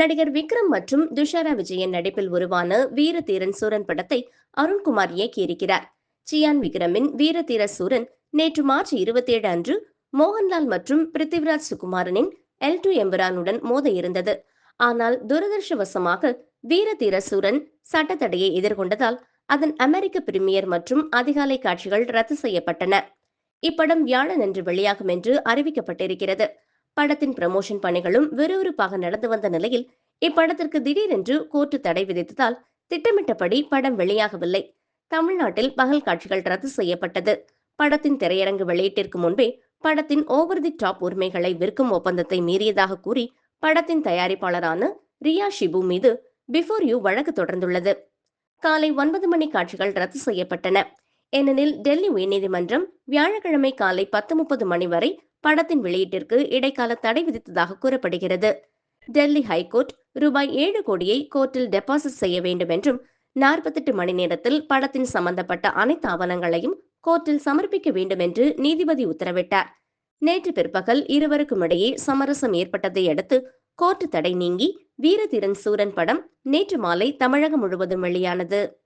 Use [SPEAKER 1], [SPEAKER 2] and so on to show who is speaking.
[SPEAKER 1] நடிகர் விக்ரம் மற்றும் துஷாரா விஜயன் நடிப்பில் உருவான வீரதீரன் சூரன் படத்தை அருண்குமார் இயக்கியிருக்கிறார். சியான் விக்ரமின் வீரதீர சூரன் நேற்று மார்ச் இருபத்தி ஏழு அன்று மோகன்லால் மற்றும் பிருத்திவிராஜ் சுகுமாரனின் எல் டு எம்பரானுடன் மோத இருந்தது ஆனால் துரதிருஷ்டவசமாக வீரதீர சூரன் சட்டத்தடையை எதிர்கொண்டதால் அதன் அமெரிக்க பிரிமியர் மற்றும் அதிகாலை காட்சிகள் ரத்து செய்யப்பட்டன. இப்படம் வியாழனன்று வெளியாகும் என்று அறிவிக்கப்பட்டிருக்கிறது. படத்தின் ப்ரமோஷன் பணிகளும் விறுவிறுப்பாக நடந்து வந்த நிலையில் இப்படத்திற்கு திடீரென்று கோர்ட்டு தடை விதித்ததால் திட்டமிட்டபடி படம் வெளியாகவில்லை. தமிழ்நாட்டில் பகல் காட்சிகள் ரத்து செய்யப்பட்டது. படத்தின் திரையரங்கு வெளியீட்டிற்கு முன்பே படத்தின் ஓவர் தி டாப் உரிமைகளை விற்கும் ஒப்பந்தத்தை மீறியதாக கூறி படத்தின் தயாரிப்பாளரான ரியா ஷிபு மீது பிஃபோர் யூ வழக்கு தொடர்ந்துள்ளது. காலை ஒன்பது மணி காட்சிகள் ரத்து செய்யப்பட்டன. ஏனெனில் டெல்லி உயர்நீதிமன்றம் வியாழக்கிழமை காலை பத்து முப்பது மணி வரை படத்தின் வெளியீட்டிற்கு இடைக்கால தடை விதித்ததாக கூறப்படுகிறது. டெல்லி ஹைகோர்ட் ரூபாய் ஏழு கோடியை கோர்ட்டில் டெபாசிட் செய்ய வேண்டும் என்றும் நாற்பத்தெட்டு மணி நேரத்தில் படத்தின் சம்பந்தப்பட்ட அனைத்து ஆவணங்களையும் கோர்ட்டில் சமர்ப்பிக்க வேண்டும் என்று நீதிபதி உத்தரவிட்டார். நேற்று பிற்பகல் இருவருக்கும் இடையே சமரசம் ஏற்பட்டதை அடுத்து கோர்ட்டு தடை நீங்கி வீரதீரன் சூரன் படம் நேற்று மாலை தமிழகம் முழுவதும் வெளியானது.